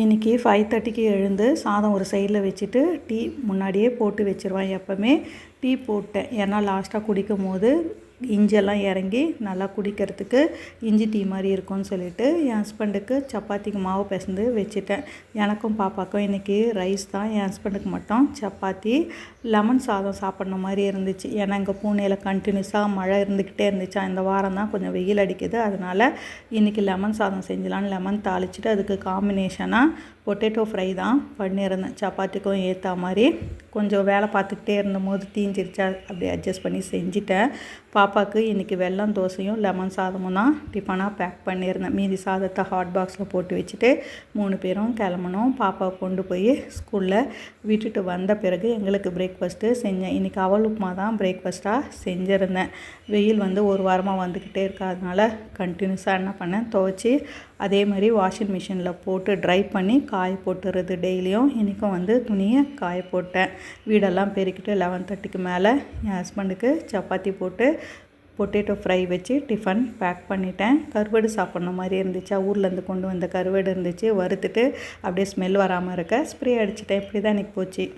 இன்றைக்கி ஃபைவ் தேர்ட்டிக்கு எழுந்து சாதம் ஒரு சைடில் வச்சுட்டு டீ முன்னாடியே போட்டு வச்சுருவேன் எப்போவுமே. டீ போட்டேன். ஏன்னா லாஸ்ட்டாக குடிக்கும் போது இஞ்செல்லாம் இறங்கி நல்லா குடிக்கிறதுக்கு இஞ்சி டீ மாதிரி இருக்கும்னு சொல்லிட்டு என் ஹஸ்பண்டுக்கு சப்பாத்திக்கு மாவு பிசைந்து வச்சுட்டேன். எனக்கும் பாப்பாக்கும் இன்றைக்கி ரைஸ் தான். என் ஹஸ்பண்டுக்கு மட்டும் சப்பாத்தி லெமன் சாதம் சாப்பிட்ற மாதிரி இருந்துச்சு. ஏன்னா எங்கள் பூனேயில் கண்டினியூஸாக மழை இருந்துக்கிட்டே இருந்துச்சா இந்த வாரம் தான் கொஞ்சம் வெயில் அடிக்குது. அதனால் இன்றைக்கி லெமன் சாதம் செஞ்சலான்னு லெமன் தாளிச்சிட்டு அதுக்கு காம்பினேஷனாக பொட்டேட்டோ ஃப்ரை தான் பண்ணியிருந்தேன். சப்பாத்திக்கும் ஏற்ற மாதிரி கொஞ்சம் வேலை பார்த்துக்கிட்டே இருந்தபோது தீஞ்சிருச்சா அப்படியே அட்ஜஸ்ட் பண்ணி செஞ்சுட்டேன். பாப்பாவுக்கு இன்றைக்கி வெல்லம் தோசையும் லெமன் சாதமும் தான் டிஃபனாக பேக் பண்ணியிருந்தேன். மீதி சாதத்தை ஹாட் பாக்ஸில் போட்டு வச்சுட்டு மூணு பேரும் கிளம்பணும். பாப்பாவை கொண்டு போய் ஸ்கூலில் விட்டுட்டு வந்த பிறகு எங்களுக்கு பிரேக்ஃபாஸ்ட்டு செஞ்சேன். இன்றைக்கி அவல் உப்புமா தான் பிரேக்ஃபாஸ்ட்டாக செஞ்சுருந்தேன். வெயில் வந்து ஒரு வாரமாக வந்துக்கிட்டே இருக்காதனால கண்டினியூஸாக என்ன பண்ணேன்? துவச்சி அதே மாதிரி வாஷிங் மிஷினில் போட்டு ட்ரை பண்ணி காய போட்டுறது. டெய்லியும் இன்றைக்கும் வந்து துணியை காய போட்டேன். வீடெல்லாம் பெருக்கிட்டு லெவன் தேர்ட்டிக்கு மேலே என் ஹஸ்பண்டுக்கு சப்பாத்தி போட்டு பொட்டேட்டோ ஃப்ரை வச்சு டிஃபன் பேக் பண்ணிட்டேன். கருவாடு சாப்பிட்ற மாதிரி இருந்துச்சா? ஊர்லேருந்து கொண்டு வந்த கருவாடு இருந்துச்சு. வறுத்துட்டு அப்படியே ஸ்மெல் வராமல் இருக்க. ஸ்ப்ரே அடிச்சிட்டேன். இப்படி தான் எனக்கு போச்சு.